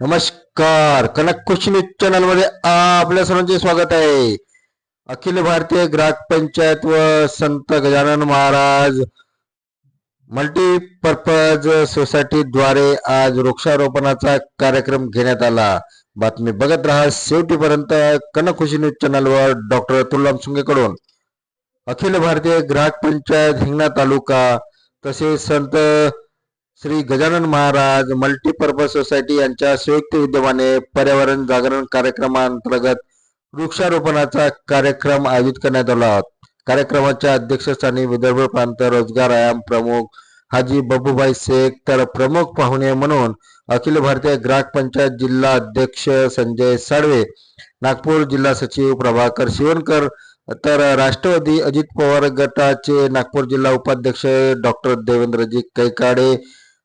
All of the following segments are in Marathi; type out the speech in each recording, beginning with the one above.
नमस्कार. कनक कृषी न्यूज चॅनलमध्ये आपल्या सर्वांचे स्वागत आहे. अखिल भारतीय ग्राहक पंचायत व संत गजानन महाराज मल्टीपर्पज सोसायटी द्वारे आज वृक्षारोपणाचा कार्यक्रम घेण्यात आला. बातमी बघत राहा शेवटीपर्यंत कनक कृषी न्यूज चॅनलवर डॉक्टर तुलाम सुंगेकडून. अखिल भारतीय ग्राहक पंचायत हिंगणा तालुका तसेच संत श्री गजानन महाराज मल्टीपर्पज सोसायटी यांच्या संयुक्त विद्यमाने पर्यावरण जागरण कार्यक्रमांतर्गत वृक्षारोपणाचा कार्यक्रम आयोजित करण्यात आला. कार्यक्रमाच्या अध्यक्षस्थानी विदर्भ प्रांत रोजगार आयाम प्रमुख हाजी बबूभाई शेख तर प्रमुख पाहुणे म्हणून अखिल भारतीय ग्राहक पंचायत जिल्हा अध्यक्ष संजय साळवे नागपूर जिल्हा सचिव प्रभाकर शिवणकर तर राष्ट्रवादी अजित पवार गटाचे नागपूर जिल्हा उपाध्यक्ष डॉक्टर देवेंद्रजी कैकाडे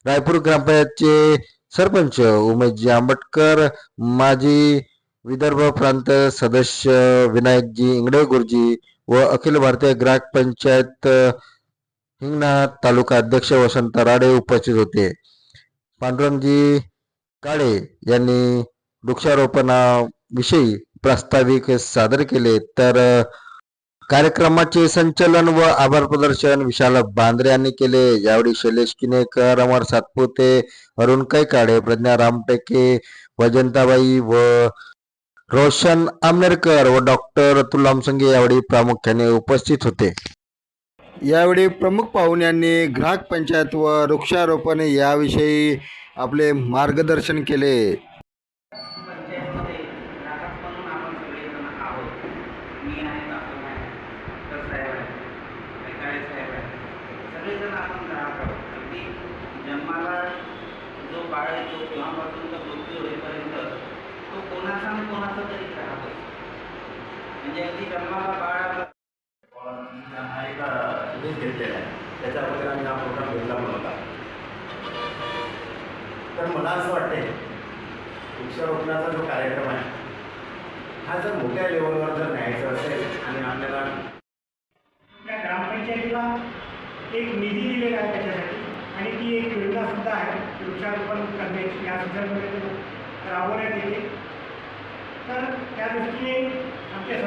रायपूर ग्रामपंचायतचे सरपंच उमेशजी आंबटकर माजी विदर्भ प्रांत सदस्य विनायकजी इंगडे गुरुजी व अखिल भारतीय ग्राहक पंचायत हिंगणा तालुका अध्यक्ष वसंत राडे उपस्थित होते. पांडुरंगजी काळे यांनी वृक्षारोपणाविषयी प्रास्ताविक सादर केले. तर कार्यक्रमाचे संचलन व आभार प्रदर्शन विशाल बांद्रे यांनी केले. यावेळी शैलेश किनेकर अमर सातपुते अरुण कैकाडे प्रज्ञा रामटेके वजंताबाई व रोशन आमनेरकर व डॉक्टर तुलाम संघे यावेळी प्रामुख्याने उपस्थित होते. यावेळी प्रमुख पाहुण्यांनी ग्राहक पंचायत व वृक्षारोपण याविषयी आपले मार्गदर्शन केले. मी आहे आपण आहे डॉक्टर साहेब आहे कैकाळे साहेब आहे सगळेजण आपण ग्राहक आहोत. अगदी जन्माला जो बाळ येतो तेव्हापासून तर मृत्यू होईपर्यंत तो कोणाचा आणि कोणाचा तरी ग्राहक असतो म्हणजे अगदी जन्माला बाळ आपलं हा एक न्यूज घेतलेला आहे. त्याच्या अगोदर आम्ही हा प्रोग्राम घेतला पण होता. तर मला असं वाटते वृक्षारोपणाचा जो कार्यक्रम आहे हा जर मोठ्या लेवलवर जर न्यायचा असेल आणि आपल्याला ग्रामपंचायतीला एक निधी दिलेला आहे त्याच्यासाठी. आणि ती एक योजनासुद्धा आहे वृक्षारोपण करण्याची. या संदर्भामध्ये राबवण्यात येते. तर त्या दृष्टीने आमच्या